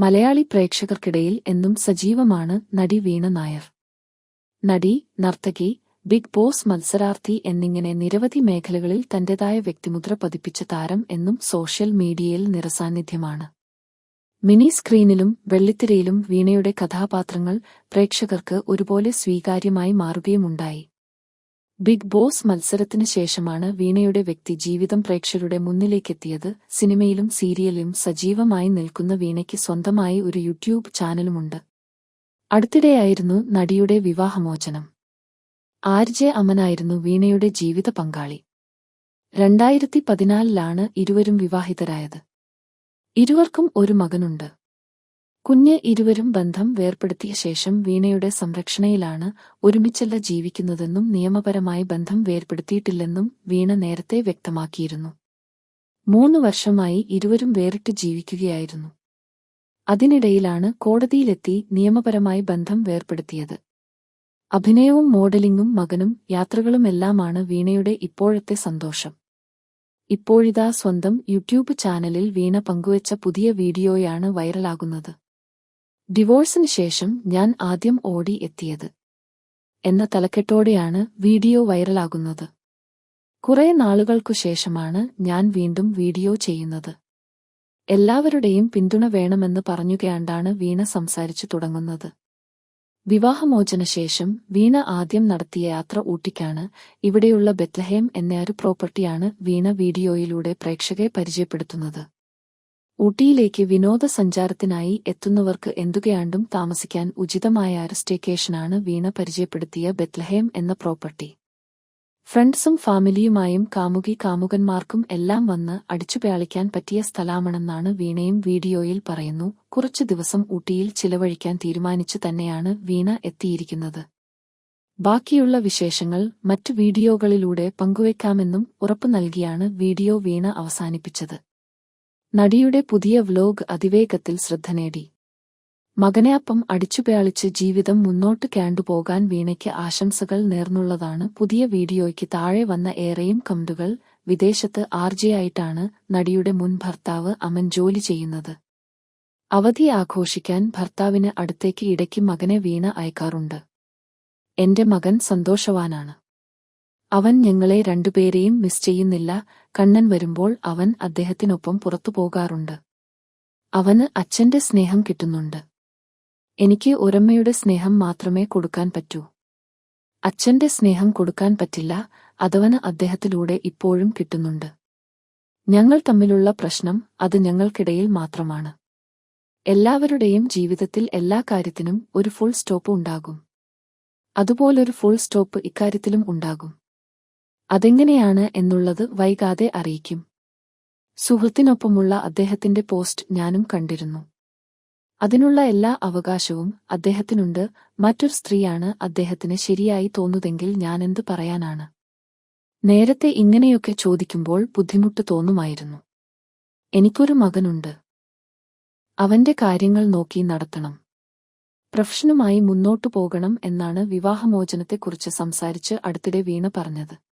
മലയാളി പ്രേക്ഷകർക്കിടയിൽ എന്നും സജീവമാണ് നടി വീണ നായർ. നടി നർത്തകി ബിഗ് ബോസ് മത്സരാർത്ഥി എന്നിങ്ങനെ നിരവധി മേഖലകളിൽ തന്റേതായ വ്യക്തിമുദ്ര പതിപ്പിച്ച താരം എന്നും സോഷ്യൽ മീഡിയയിൽ നിറസാന്നിധ്യമാണ്. മിനി സ്ക്രീനിലും വെള്ളിത്തിരയിലും വീണയുടെ കഥാപാത്രങ്ങൾ പ്രേക്ഷകർക്ക് ഒരുപോലെ സ്വീകാര്യമായി മാറുകയുമുണ്ടായി. ബിഗ് ബോസ് മത്സരത്തിന് ശേഷമാണ് വീണയുടെ വ്യക്തി ജീവിതം പ്രേക്ഷകരുടെ മുന്നിലേക്കെത്തിയത്. സിനിമയിലും സീരിയലിലും സജീവമായി നിൽക്കുന്ന വീണയ്ക്ക് സ്വന്തമായി ഒരു യൂട്യൂബ് ചാനലുമുണ്ട്. അടുത്തിടെയായിരുന്നു നടിയുടെ വിവാഹമോചനം. ആർജെ അമനായിരുന്നു വീണയുടെ ജീവിത പങ്കാളി. രണ്ടായിരത്തി പതിനാലിലാണ് ഇരുവരും വിവാഹിതരായത്. ഇരുവർക്കും ഒരു മകനുണ്ട്. കുഞ്ഞ് ഇരുവരും ബന്ധം വേർപ്പെടുത്തിയ ശേഷം വീണയുടെ സംരക്ഷണയിലാണ് ഒരുമിച്ചല്ല ജീവിക്കുന്നതെന്നും നിയമപരമായി ബന്ധം വേർപ്പെടുത്തിയിട്ടില്ലെന്നും വീണ നേരത്തെ വ്യക്തമാക്കിയിരുന്നു. മൂന്ന് വർഷമായി ഇരുവരും വേറിട്ട് ജീവിക്കുകയായിരുന്നു. അതിനിടയിലാണ് കോടതിയിലെത്തി നിയമപരമായി ബന്ധം വേർപ്പെടുത്തിയത്. അഭിനയവും മോഡലിംഗും മകനും യാത്രകളുമെല്ലാമാണ് വീണയുടെ ഇപ്പോഴത്തെ സന്തോഷം. ഇപ്പോഴിതാ സ്വന്തം യൂട്യൂബ് ചാനലിൽ വീണ പങ്കുവച്ച പുതിയ വീഡിയോയാണ് വൈറലാകുന്നത്. ഡിവോഴ്സിന് ശേഷം ഞാൻ ആദ്യം ഓടി എത്തിയത്. എന്ന തലക്കെട്ടോടെയാണ് വീഡിയോ വൈറലാകുന്നത്. കുറെ നാളുകൾക്കു ശേഷമാണ് ഞാൻ വീണ്ടും വീഡിയോ ചെയ്യുന്നത്. എല്ലാവരുടെയും പിന്തുണ വേണമെന്ന് പറഞ്ഞുകയാണ്ടാണ് വീണ സംസാരിച്ചു തുടങ്ങുന്നത്. വിവാഹമോചനശേഷം വീണ ആദ്യം നടത്തിയ യാത്ര ഊട്ടിക്കാണ് ഇവിടെയുള്ള ബെത്ലഹേം എന്ന ഒരു പ്രോപ്പർട്ടിയാണ് വീണ വീഡിയോയിലൂടെ പ്രേക്ഷകരെ പരിചയപ്പെടുത്തുന്നത്. ഊട്ടിയിലേക്ക് വിനോദസഞ്ചാരത്തിനായി എത്തുന്നവർക്ക് എന്തുകയാണ്ടും താമസിക്കാൻ ഉചിതമായ ഒരു സ്റ്റേക്കേഷനാണ് വീണ പരിചയപ്പെടുത്തിയ ബെത്ലഹേം എന്ന പ്രോപ്പർട്ടി. ഫ്രണ്ട്സും ഫാമിലിയുമായും കാമുകി കാമുകന്മാർക്കും എല്ലാം വന്ന് അടിച്ചുപയാളിക്കാൻ പറ്റിയ സ്ഥലമാണെന്നാണ് വീണയും വീഡിയോയിൽ പറയുന്നു. കുറച്ചു ദിവസം ഊട്ടിയിൽ ചിലവഴിക്കാൻ തീരുമാനിച്ചു തന്നെയാണ് വീണ എത്തിയിരിക്കുന്നത്. ബാക്കിയുള്ള വിശേഷങ്ങൾ മറ്റു വീഡിയോകളിലൂടെ പങ്കുവയ്ക്കാമെന്നും ഉറപ്പു നൽകിയാണ് വീഡിയോ വീണ അവസാനിപ്പിച്ചത്. നടിയുടെ പുതിയ വ്ലോഗ് അതിവേഗത്തിൽ ശ്രദ്ധ നേടി. മകനെയപ്പം അടിച്ചുപയാളിച്ച് ജീവിതം മുന്നോട്ട് കേണ്ടുപോകാൻ വീണയ്ക്ക് ആശംസകൾ നേർന്നുള്ളതാണ് പുതിയ വീഡിയോയ്ക്ക് താഴെ വന്ന ഏറെയും കമന്റുകൾ വിദേശത്ത് ആർജയായിട്ടാണ് നടിയുടെ മുൻ ഭർത്താവ് അമൻ ജോലി ചെയ്യുന്നത്. അവധി ആഘോഷിക്കാൻ ഭർത്താവിന് അടുത്തേക്ക് ഇടയ്ക്ക് മകനെ വീണ അയക്കാറുണ്ട്. എന്റെ മകൻ സന്തോഷവാനാണ്. അവൻ ഞങ്ങളെ രണ്ടുപേരെയും മിസ് ചെയ്യുന്നില്ല. കണ്ണൻ വരുമ്പോൾ അവൻ അദ്ദേഹത്തിനൊപ്പം പുറത്തു പോകാറുണ്ട്. അവന് അച്ഛന്റെ സ്നേഹം കിട്ടുന്നുണ്ട്. എനിക്ക് ഒരമ്മയുടെ സ്നേഹം മാത്രമേ കൊടുക്കാൻ പറ്റൂ. അച്ഛന്റെ സ്നേഹം കൊടുക്കാൻ പറ്റില്ല. അതവന് അദ്ദേഹത്തിലൂടെ ഇപ്പോഴും കിട്ടുന്നുണ്ട്. ഞങ്ങൾ തമ്മിലുള്ള പ്രശ്നം അത് ഞങ്ങൾക്കിടയിൽ മാത്രമാണ്. എല്ലാവരുടെയും ജീവിതത്തിൽ എല്ലാ കാര്യത്തിനും ഒരു ഫുൾ സ്റ്റോപ്പ് ഉണ്ടാകും. അതുപോലൊരു ഫുൾ സ്റ്റോപ്പ് ഇക്കാര്യത്തിലും ഉണ്ടാകും. അതെങ്ങനെയാണ് എന്നുള്ളത് വൈകാതെ അറിയിക്കും. സുഹൃത്തിനൊപ്പമുള്ള അദ്ദേഹത്തിന്റെ പോസ്റ്റ് ഞാനും കണ്ടിരുന്നു. അതിനുള്ള എല്ലാ അവകാശവും അദ്ദേഹത്തിനുണ്ട്. മറ്റൊരു സ്ത്രീയാണ് അദ്ദേഹത്തിന് ശരിയായി തോന്നുതെങ്കിൽ ഞാനെന്ത് പറയാനാണ്? നേരത്തെ ഇങ്ങനെയൊക്കെ ചോദിക്കുമ്പോൾ ബുദ്ധിമുട്ട് തോന്നുമായിരുന്നു. എനിക്കൊരു മകനുണ്ട്. അവന്റെ കാര്യങ്ങൾ നോക്കി നടത്തണം. പ്രൊഫഷനുമായി മുന്നോട്ടു പോകണം എന്നാണ് വിവാഹമോചനത്തെക്കുറിച്ച് സംസാരിച്ച് അടുത്തിടെ വീണ പറഞ്ഞത്.